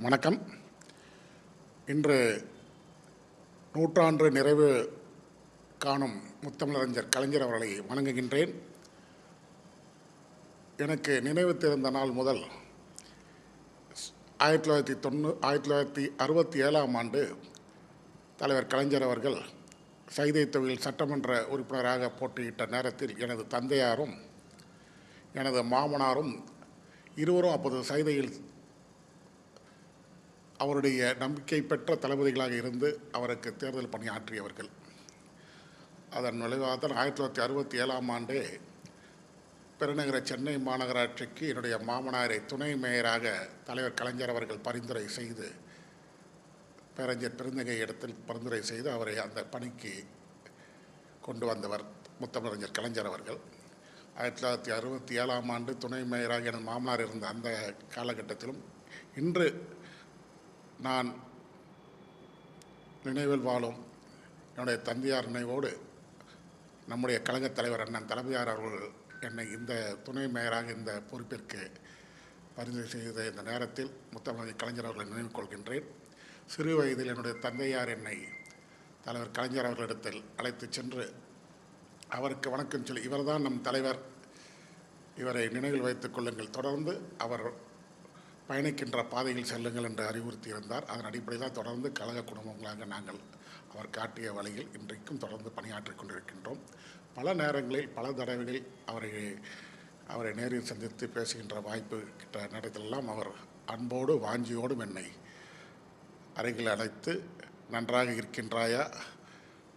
வணக்கம். இன்று நூற்றாண்டு நிறைவு காணும் முத்தமிழறிஞர் கலைஞர் அவர்களை வணங்குகின்றேன். எனக்கு நினைவு தெரிந்த நாள் முதல் ஆயிரத்தி தொள்ளாயிரத்தி தொண்ணூ ஆயிரத்தி தொள்ளாயிரத்தி அறுபத்தி ஏழாம் ஆண்டு தலைவர் கலைஞர் அவர்கள் சைதை தொழில் சட்டமன்ற உறுப்பினராக போட்டியிட்ட நேரத்தில் எனது தந்தையாரும் எனது மாமனாரும் இருவரும் அப்போது சைதையில் அவருடைய நம்பிக்கை பெற்ற தளபதிகளாக இருந்து அவருக்கு தேர்தல் பணியாற்றியவர்கள் அதன் விளைவாக தான் ஆயிரத்தி தொள்ளாயிரத்தி அறுபத்தி ஏழாம் ஆண்டே பெருநகர சென்னை மாநகராட்சிக்கு என்னுடைய மாமனாரை துணை மேயராக தலைவர் கலைஞர் அவர்கள் பரிந்துரை செய்து பேரஞ்சர் பெருந்தகை இடத்தில் பரிந்துரை செய்து அவரை அந்த பணிக்கு கொண்டு வந்தவர் முத்தமிழறிஞர் கலைஞர் அவர்கள். ஆயிரத்தி தொள்ளாயிரத்தி அறுபத்தி ஏழாம் ஆண்டு துணை மேயராக எனது மாமனார் இருந்த அந்த காலகட்டத்திலும் இன்று நான் நினைவில் வாழும் என்னுடைய தந்தையார் நினைவோடு நம்முடைய கழகத் தலைவர் அண்ணன் தலைமையார் அவர்கள் என்னை இந்த துணை மேயராக இந்த பொறுப்பிற்கு பரிந்துரை செய்த இந்த நேரத்தில் முத்தமிழ் கலைஞர் அவர்களை நினைவு கொள்கின்றேன். சிறு வயதில் என்னுடைய தந்தையார் என்னை தலைவர் கலைஞர் அவர்களிடத்தில் அழைத்து சென்று அவருக்கு வணக்கம் சொல்லி இவர்தான் நம் தலைவர். இவரை நினைவில் வைத்துக் கொள்ளுங்கள். தொடர்ந்து அவர் பயணிக்கின்ற பாதையில் செல்லுங்கள் என்று அறிவுறுத்தியிருந்தார். அதன் அடிப்படையில் தொடர்ந்து கழக குடும்பங்களாக நாங்கள் அவர் காட்டிய வழியில் இன்றைக்கும் தொடர்ந்து பணியாற்றிக் கொண்டிருக்கின்றோம். பல நேரங்களில் பல தடவைகளில் அவரை அவரை நேரில் சந்தித்து பேசுகின்ற வாய்ப்பு கிட்ட நேரத்திலெல்லாம் அவர் அன்போடு வாஞ்சியோடும் என்னை அருகில் அழைத்து நன்றாக இருக்கின்றாயா?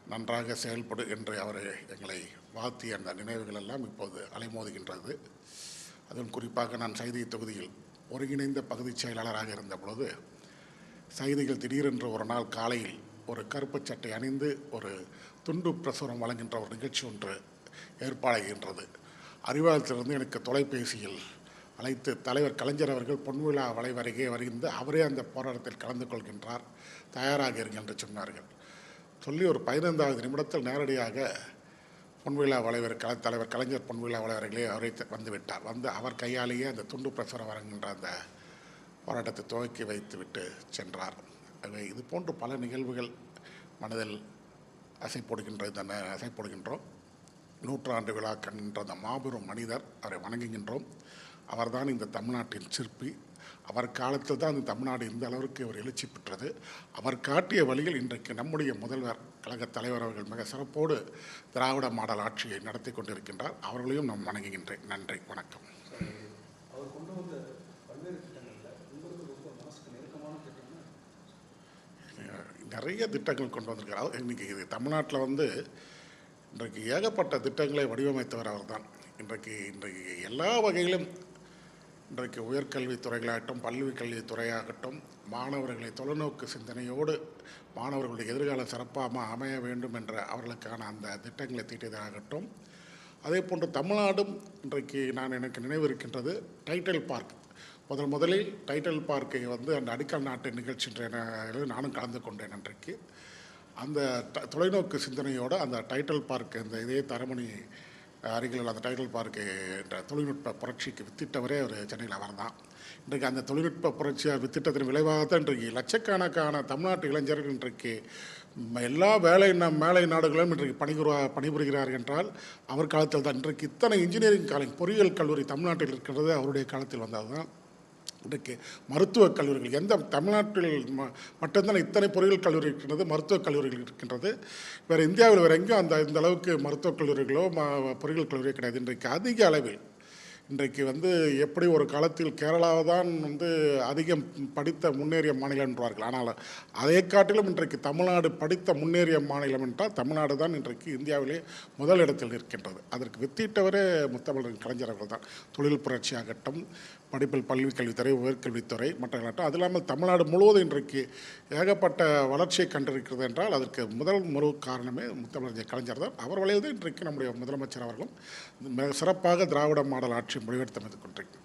நன்றாக செயல்படு என்று அவர் எங்களை வாழ்த்திய அந்த நினைவுகள் எல்லாம் இப்போது அலைமோதுகின்றது. அதுவும் குறிப்பாக நான் செய்தி தொகுதியில் ஒருங்கிணைந்த பகுதிச் செயலாளராக இருந்த பொழுது செய்திகள் திடீரென்று ஒரு நாள் காலையில் ஒரு கருப்பு சட்டை அணிந்து ஒரு துண்டு பிரசுரம் வழங்குகின்ற ஒரு நிகழ்ச்சி ஒன்று ஏற்பாடாகின்றது. அறிவாளத்திலிருந்து எனக்கு தொலைபேசியில் அழைத்து தலைவர் கலைஞர் அவர்கள் பொன்விழா வளைவருகே வருகின்ற அவரே அந்த போராட்டத்தில் கலந்து கொள்கின்றார் தயாராக இருங்கள் என்று சொன்னார்கள். சொல்லி ஒரு பதினைந்தாவது நிமிடத்தில் நேரடியாக பொன்விழா வளைவர் கல தலைவர் கலைஞர் பொன்விழா வளைவர்களே அவரை வந்து விட்டார் வந்து அவர் கையாலேயே அந்த துண்டு பிரசுரம் வழங்குகின்ற அந்த போராட்டத்தை துவக்கி வைத்து விட்டு சென்றார். ஆகவே இது போன்று பல நிகழ்வுகள் மனதில் அசை போடுகின்ற இந்த அசை போடுகின்றோம் நூற்றாண்டு விழா கண்கின்ற அந்த மாபெரும் மனிதர் அவரை வணங்குகின்றோம். அவர்தான் இந்த தமிழ்நாட்டின் சிற்பி. அவர் காலத்தில் தான் இந்த தமிழ்நாடு இந்த அளவிற்கு அவர் எழுச்சி பெற்றது அவர் காட்டிய வழியில் இன்றைக்கு நம்முடைய முதல்வர் கழகத் தலைவர் அவர்கள் மிக சிறப்போடு திராவிட மாடல் ஆட்சியை நடத்தி கொண்டிருக்கின்றார். அவர்களையும் நான் வணங்குகின்றேன். நன்றி வணக்கம். அவர் நிறைய திட்டங்கள் கொண்டு வந்திருக்கார் அவர் இன்னைக்கு இது தமிழ்நாட்டில் வந்து இன்றைக்கு ஏகப்பட்ட திட்டங்களை வடிவமைத்தவர் அவர்தான். இன்றைக்கு இன்றைக்கு எல்லா வகையிலும் இன்றைக்கு உயர்கல்வித்துறைகளாகட்டும் பல்வி கல்வித்துறையாகட்டும் மாணவர்களை தொலைநோக்கு சிந்தனையோடு மாணவர்களுடைய எதிர்காலம் சிறப்பாக அமைய வேண்டும் என்ற அவர்களுக்கான அந்த திட்டங்களை தீட்டியதாகட்டும். அதே போன்று தமிழ்நாடும் இன்றைக்கு நான் எனக்கு நினைவு இருக்கின்றது டைட்டில் பார்க். முதல் முதலில் டைட்டில் பார்க்கை வந்து அந்த அடிக்கல் நாட்டு நிகழ்ச்சி நானும் கலந்து கொண்டேன் அன்றைக்கு. அந்த தொலைநோக்கு சிந்தனையோடு அந்த டைட்டில் பார்க் இந்த இதே தரமணி அருகில் உள்ள அந்த டைட்டில் பார்க்கு என்ற தொழில்நுட்ப புரட்சிக்கு வித்திட்டவரே அவர் சென்னையில் அவர் தான் இன்றைக்கு அந்த தொழில்நுட்ப புரட்சியை வித்திட்டத்தின் விளைவாக தான் இன்றைக்கு லட்சக்கணக்கான தமிழ்நாட்டு இளைஞர்கள் இன்றைக்கு எல்லா வேலை மேலை நாடுகளும் இன்றைக்கு பணிபுரா பணிபுரிகிறார்கள் என்றால் அவர் காலத்தில் தான் இன்றைக்கு இத்தனை இன்ஜினியரிங் காலேஜ் பொறியியல் கல்லூரி தமிழ்நாட்டில் இருக்கிறது. அவருடைய காலத்தில் வந்தது தான் இன்றைக்கு மருத்துவக் கல்லூரிகள் எந்த தமிழ்நாட்டில் ம மட்டும்தான் இத்தனை பொறியியல் கல்லூரி இருக்கின்றது மருத்துவக் கல்லூரிகள் இருக்கின்றது. வேறு இந்தியாவில் வேறு எங்கேயும் அந்த இந்த அளவுக்கு மருத்துவக் கல்லூரிகளோ ம பொறியியல் கல்லூரியோ கிடையாது. இன்றைக்கு அதிக அளவில் இன்றைக்கு வந்து எப்படி ஒரு காலத்தில் கேரளாவை தான் வந்து அதிகம் படித்த முன்னேறிய மாநிலம் என்றார்கள். ஆனால் அதை காட்டிலும் இன்றைக்கு தமிழ்நாடு படித்த முன்னேறிய மாநிலம் என்றால் தமிழ்நாடு தான் இன்றைக்கு இந்தியாவிலே முதல் இடத்தில் இருக்கின்றது அதற்கு வித்திட்டவரே முத்தமிழர் கலைஞர் அவர்கள் தான். தொழில் புரட்சியாகட்டும் படிப்பில் பள்ளி கல்வித்துறை உயர்கல்வித்துறை மற்றவர்களாகட்டும் அது இல்லாமல் தமிழ்நாடு முழுவதும் இன்றைக்கு ஏகப்பட்ட வளர்ச்சியை கண்டிருக்கிறது என்றால் அதற்கு முதல் முழு காரணமே முத்தமிழர் கலைஞர் தான். அவர் வழியில் தான் இன்றைக்கு நம்முடைய முதலமைச்சர் அவர்களும் மிக சிறப்பாக திராவிட மாடல் ஆட்சி முடிவெடுத்து கொண்டிருக்கின்றார்